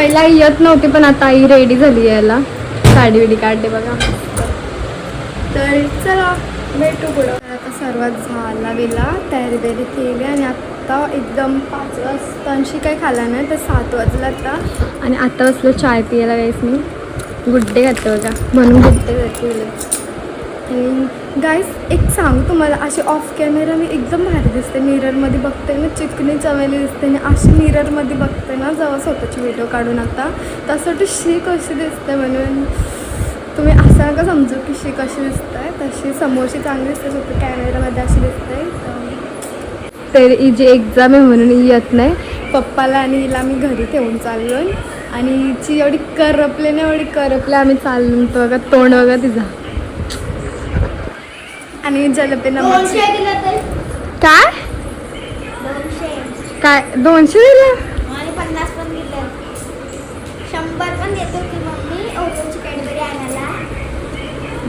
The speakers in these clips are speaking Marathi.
पहिला येत नव्हती पण आता आई रेडी झाली यायला. साडी बिडी काढते बघा. तर चला भेटू पुढं. आता सर्वात झाला वेला तयारी बियारी केली आणि आत्ता एकदम पाच वाजतांशी काही खाला नाही तर सात वाजला आता. आणि आता बसलो चाय पियाला गाईस मी. गुड्डे घातले बघा. म्हणून गुड्डे घातले आणि गाईस एक सांगू तुम्हाला अशी ऑफ कॅमेरा मी एकदम भारी दिसते. मिररमध्ये बघते ना चिकनी चमेली दिसते आणि अशी मिररमध्ये बघते ना जेव्हा स्वतःची व्हिडिओ काढून आता तसं वाटतं शी कशी दिसते म्हणून. तुम्ही असं नका समजू की शी कशी दिसत. आहे तशी समोरची चांगली दिसते स्वतः कॅमेरामध्ये अशी दिसते. तर जी एक्झाम आहे म्हणून ही येत नाही. पप्पाला आणि हिला मी घरी ठेवून चाललो आणि हिची एवढी करपले ना एवढी करपले आम्ही चाललो. तो बघा तोंड बघा तिचा. आणि जलपे तर. काय? दोनशे काय दोनशे दिले? आणि पन्नास पण दिलं. शंभर पण देतो की मम्मी कॅडबरी आणायला.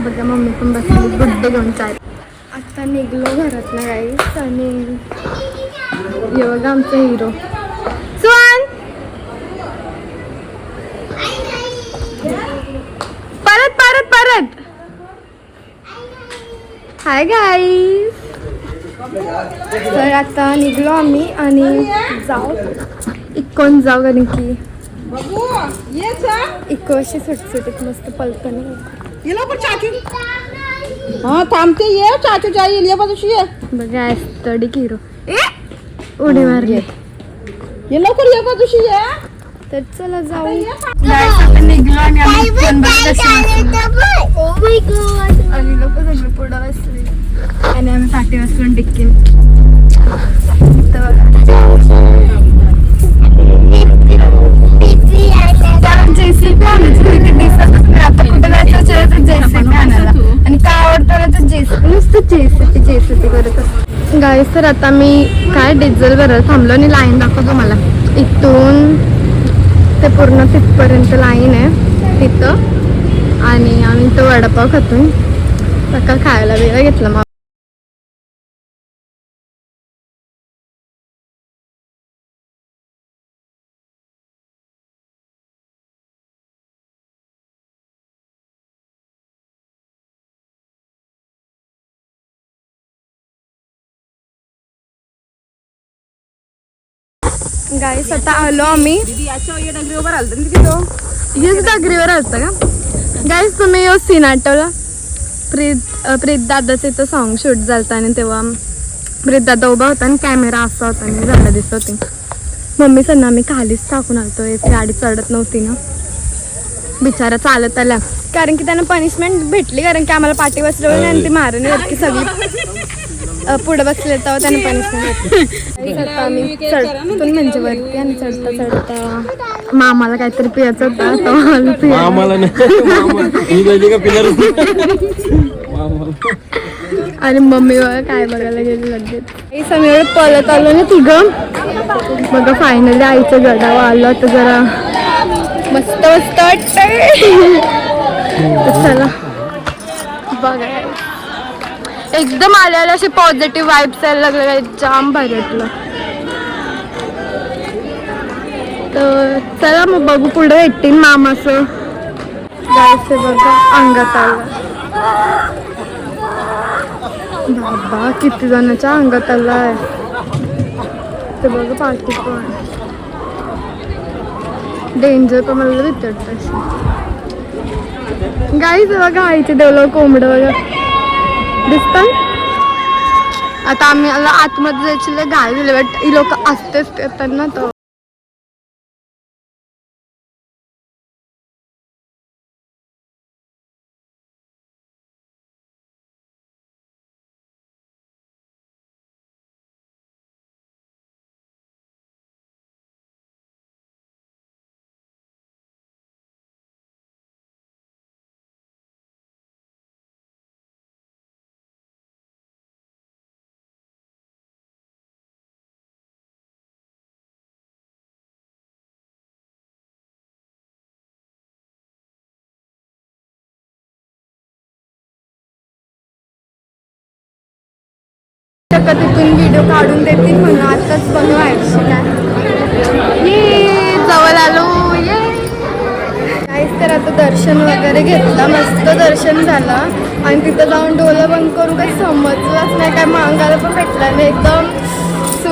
बघा मम्मी पण बसली. गुड्डे घेऊन चाल आता निघलो घरात ना गाईस आणि हे बघा आमचा हिरो सुहान परत परत परत हाय गाईस तर आता निघलो आम्ही आणि जाऊ. इकोन जाऊ कारण की इको अशी सुटसुटीत मस्त पलकन ये लवकर चाचू. हा थांबते ये. चाचू जाईल. ये बाजूशी ये. बघा स्टडी हिरो उडी मारली. ये. लवकर ये बाजूशी ये. तर चला जाऊ. निघलो आणि आम्ही पुढं बसले. आणि आम्ही पाठी बसून आणायची. आता कुठं जायचं आणायला. काय आवडतं तर नुसतं करत असते गाईस तर आता मी काय डिझेल भरायला थांबलो आणि लाईन दाखवतो मला. इथून ते पूर्ण तिथपर्यंत लाईन आहे तिथं. आणि आम्ही तो वडापाव खातोय. सकाळ खायला बिला घेतला मग गाईस आता आलो आम्ही. याच्या ये डगरी उभं राहिलं ना तिथं हेच डगरीवर असतं का? गाईस तुम्ही यो सीन आठवला? प्रीत प्रीत दादाचं इथं सॉन्ग शूट झालं आणि तेव्हा प्रीत दादा उभा होता आणि कॅमेरा असा होता आणि झाडं दिसत होती. मम्मी सन्ना आम्ही खालीच टाकून आलतो गाडी चढत नव्हती ना. बिचारा चालत आला. कारण की त्यांना पनिशमेंट भेटली कारण की आम्हाला पाठी बसल्यावर आणि ती मारणी येत सगळी. पुढं बसले तेव्हा त्यांना पनिशमेंट आम्ही चढतो म्हणजे वरती आणि चढता चढता. मामाला काहीतरी पियाचं होतं आम्ही पिया आम्हाला नाही मामा- पाहिजे का पिलर आणि मम्मी बघा काय बघायला गेली लगेच. हे सगळे पळत आलो ना तिघं. बघा फायनली आईचं गडावर आलो आता जरा मस्त मस्त वाटतंय. तर चला. बघा एकदम आले असे पॉझिटिव्ह वाईब्स यायला लागले काही जाम भारी वाटलं. तर चला मग बघू पुढे भेटतील मामाचं. जायचं बघा अंगात आलं. बाबा किती जणांच्या अंगात आहे ते बघा पार्टी पण. डेंजर पण मला विचारत गाईच बघा आईचे देवलं कोंबड वगैरे दिसतं आता आम्ही आतमध्ये जायचे गाय दिले बट ही लोक असतेच त्यांना तर शकत तिथून व्हिडिओ काढून देतील म्हणून? आताच काय. ये जवळ आलो. ये. काहीच तर आता दर्शन वगैरे घेतलं. मस्त दर्शन झालं. आणि तिथं जाऊन डोलं बंद करून काही समजलंच नाही. काय मागायला पण भेटलं नाही. एकदम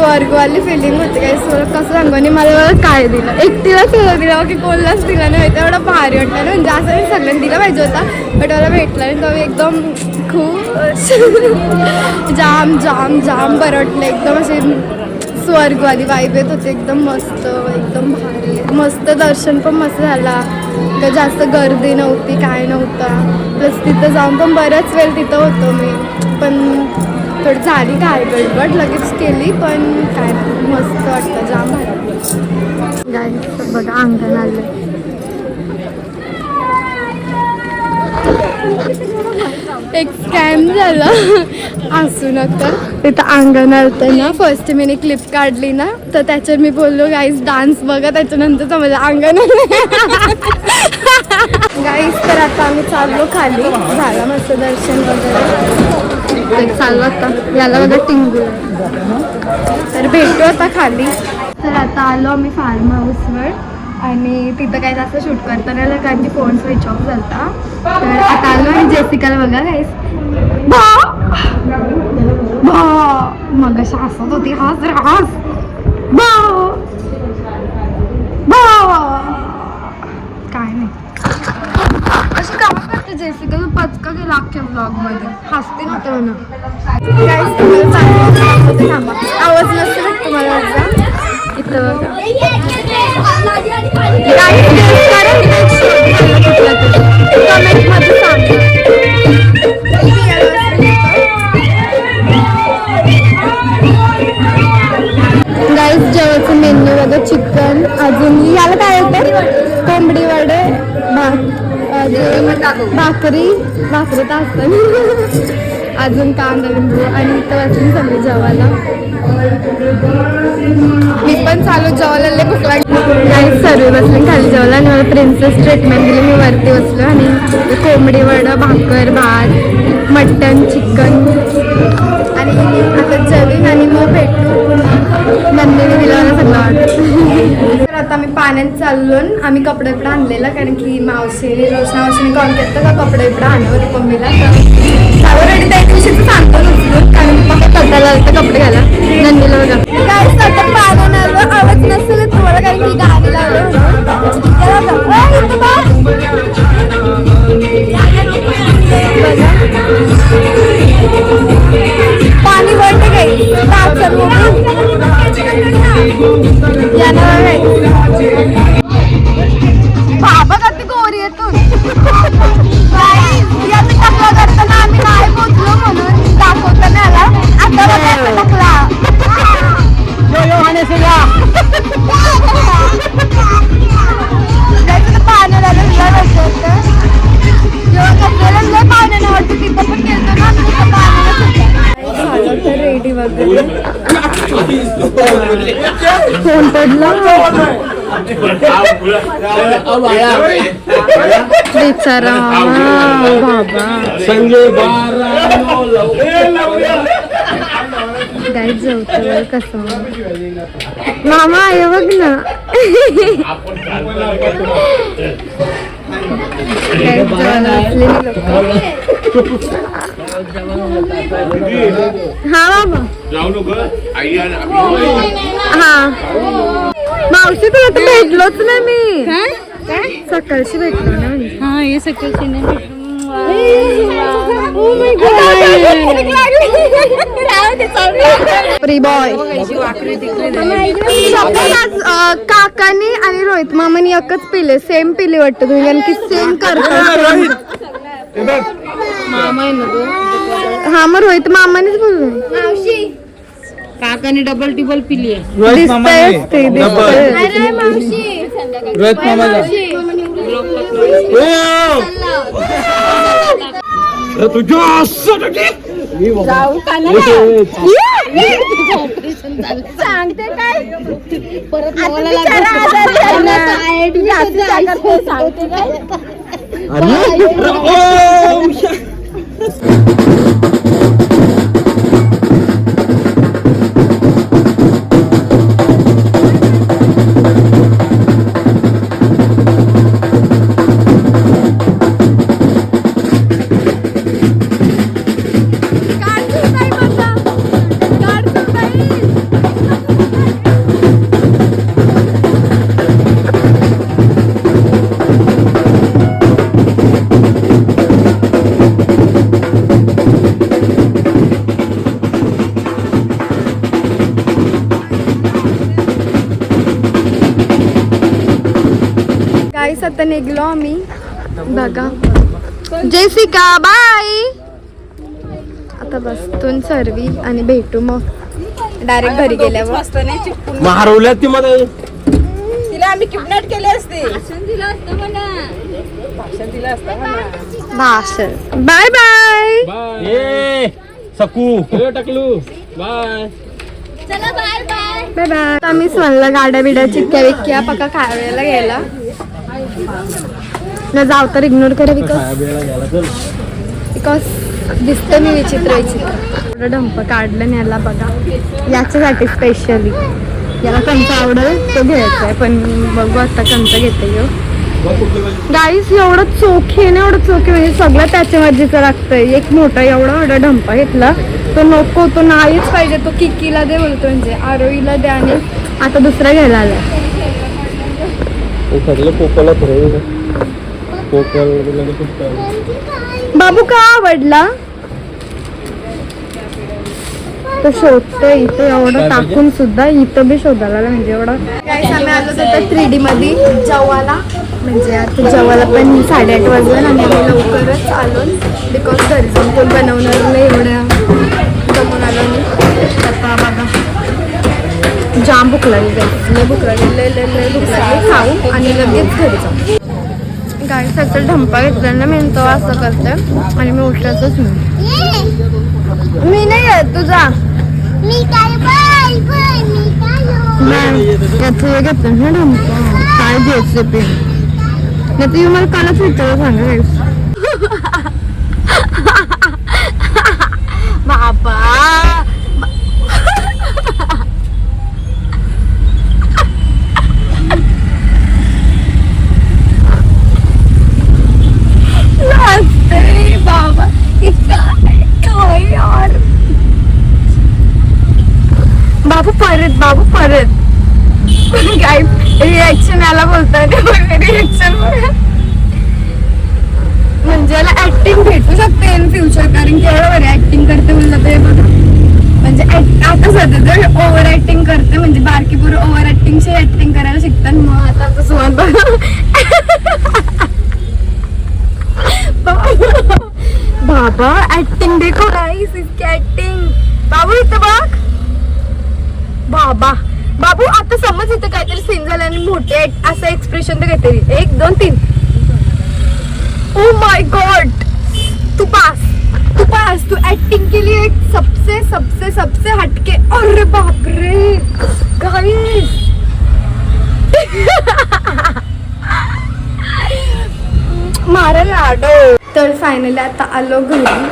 स्वर्गवाली फिलिंग होती काही स्वर्ग कसं सांगू आणि मला एवढं काय दिलं? एकटीलाच सगळं दिलं की कोणलाच दिला नाही. माहिती एवढं भारी वाटलं ना. म्हणजे असं मी सगळ्यांना दिलं पाहिजे होता बट मला भेटला आणि तो एकदम खूप जाम जाम जाम बरं वाटलं. एकदम असे स्वर्गवाली वाईब येत होती. एकदम मस्त एकदम भारी. मस्त दर्शन पण मस्त झाला. ग- जास्त गर्दी नव्हती काय नव्हतं. प्लस तिथं जाऊन पण बऱ्याच वेळ तिथं होतो मी. पण थोडी झाली काय गडबड लगेच केली पण काय मस्त वाटतं जाम भारी बघा अंगण आलं एक स्कॅम झाला. असू नका. तिथं अंगण आलतं ना फर्स्ट मी क्लिप काढली ना तर त्याच्यावर मी बोललो गाईस डान्स बघा. त्याच्यानंतर समजलं अंगण गाईस तर आता आम्ही चाललो खाली. झालं मस्त दर्शन वगैरे. एक चाललो आता. याला माझा टिंगू तर भेटू आता खाली. तर आता आलो आम्ही फार्म हाऊसवर आणि तिथं काही जास्त शूट करताना नाही कारण की फोन स्विच ऑफ झाला तर आता आलो आणि जेसिकाला बघा काहीच मग अशी हसत होती हस रे बा काय नाही अशी कामं जेसिका पचका गेला अख्ख्या ब्लॉगमध्ये हसते ना तर चांगलं थांबा. आवाज नसेल तुम्हाला इथं भाकरी भाकरी तर असतं अजून कांदा लिंबू आणि इथं वाचून सगळे जेवायला. मी पण चालू जेवायला भूक लागली. सर्व बसून खाली जेवलं आणि मला प्रिन्सेस ट्रीटमेंट दिली. मी वरती बसलो आणि कोंबडी वडा भाकर भात मटन चिकन आणि आता जेवीन आणि मग भेटू. नंदिनी दिला मला सगळं ऑर्डर तर आता आम्ही पाण्यात चाललो आम्ही कपडे बिपडे आणलेला कारण की मावशीने रोशना मावशीने कॉल केला का कपडे बिपडे आणलं मम्मीला तर रेडी त्या दिवशी सांगतो कारण मी पप्पा स्वतःला कपडे घाला नंदीला बघा. काय पाण्यानं वाटतं, पण ना, तर रेडी वगैरे फोन पडला बिचारा बाबा. संजय बारा गाय जेवतो कसं मामा आहे बघ ना हा बाबा. हा मावशी तुला तर भेटलोच ना मी. सकाळची भेटलो ना म्हणजे हा हे सकाळची नाही प्री बॉय काकानी आणि रोहित मामानी एकच पिले. सेम पिले वाटतं तुम्ही कारण की सेम करतात. मामा आहे ना तो हा मग रोहित मामानेच काकाने डबल टिबल पिली रोहित मामा सांगते काय? परत सांगते काय? अरे वाजता निघलो आम्ही. बघा. Jessica bye. आता बसतून सर्वी आणि भेटू मग. डायरेक्ट घरी गेल्यावर. हरवल्यात ती मध्ये तिला आम्ही किडनॅप केले असते. भाषण बाय बाय बाय. ए सकू. टाकलू. बाय. चला बाय बाय. Bye bye. आम्हीच म्हणलं गाड्या बिड्या चिक्क्या विक्क्या पक्का खायला गेला. न जाव तर इग्नोर करा बिकॉज बिकॉज दिसतं मी विचित्र विचित्र. डंप काढलं न्याला बघा. याच्यासाठी स्पेशली याला कंच आवडेल तो घ्यायचा आहे पण बघू आता कंच घेते यो. गाईस एवढं चोखे ना एवढं चोखे म्हणजे सगळं त्याच्या मर्जीचं लागतंय. एक मोठा एवढा एवढा ढंपा घेतला तो नको तो नाहीच पाहिजे तो किकीला दे बोलतो म्हणजे आरोईला द्या आणि आता दुसरा घ्यायला आला सगळं फिरवलं बाबू का आवडला? तो शोधतोय इथे एवढं टाकून सुद्धा इथं बी शोधायला म्हणजे एवढं. काय आम्ही आलो होतो थ्री डी मध्ये जवाला म्हणजे आता जवाला पण साडेआठ वाजले आणि आम्ही लवकरच आलो. बिकॉज घरी जाऊन कोण बनवणार नाही एवढ्या जमून आलो मी. आता बघा. जाम भूक लागली. लय भूक लागली लय लय लय भूक लागली. खाऊ आणि लगेच घरी जाऊ गाडी सगळं ढंपा घेतला ना मी तो असं करते आणि मी उठतच नाही मी नाही येत तुझा मी काय बाय बाय मी काय याचं हे घेतलं ना ढंपा काय घ्यायचं ते? नाही तुम्ही मला कालच विचारलं सांगा guys. बाबा लाजते बाबा काय यार बाबू परत बाबू परत. काय रिॲक्शन याला बोलतात रिॲक्शन म्हणजे याला ऍक्टिंग भेटू शकते इन फ्युचर कारण की एवढं बरं ऍक्टिंग करते म्हणलं ते बघा. म्हणजे आता सध्या तर ओव्हर ऍक्टिंग करते म्हणजे बारकी पोरं ओव्हर ऍक्टिंगची ऍक्टिंग करायला शिकतात. मग आता आता सुमान बघा बाबा ऍक्टिंग देखो गाईस इसकी ऍक्टिंग बाबू इथं बघ. बाबा बाबू आता समज इथं काहीतरी सीन झालं आणि मोठे असं एक्सप्रेशन तर काहीतरी. एक दोन तीन. ओ माय गॉड तू पास. तू पास. तू ऍक्टिंग के लिए एक सबसे सबसे सबसे हटके. अरे बाप रे गाइस मारा लाडो तर फायनली आता आलो घरी.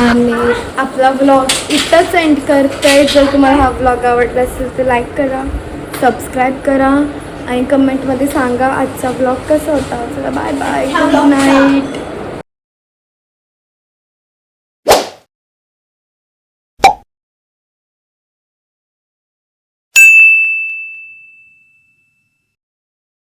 आणि आपला ब्लॉग इथंच एंड करते. जर तुम्हाला हा ब्लॉग आवडला असेल तर लाईक करा सबस्क्राईब करा आणि कमेंटमध्ये सांगा आजचा ब्लॉग कसा होता. चला बाय बाय गुड नाईट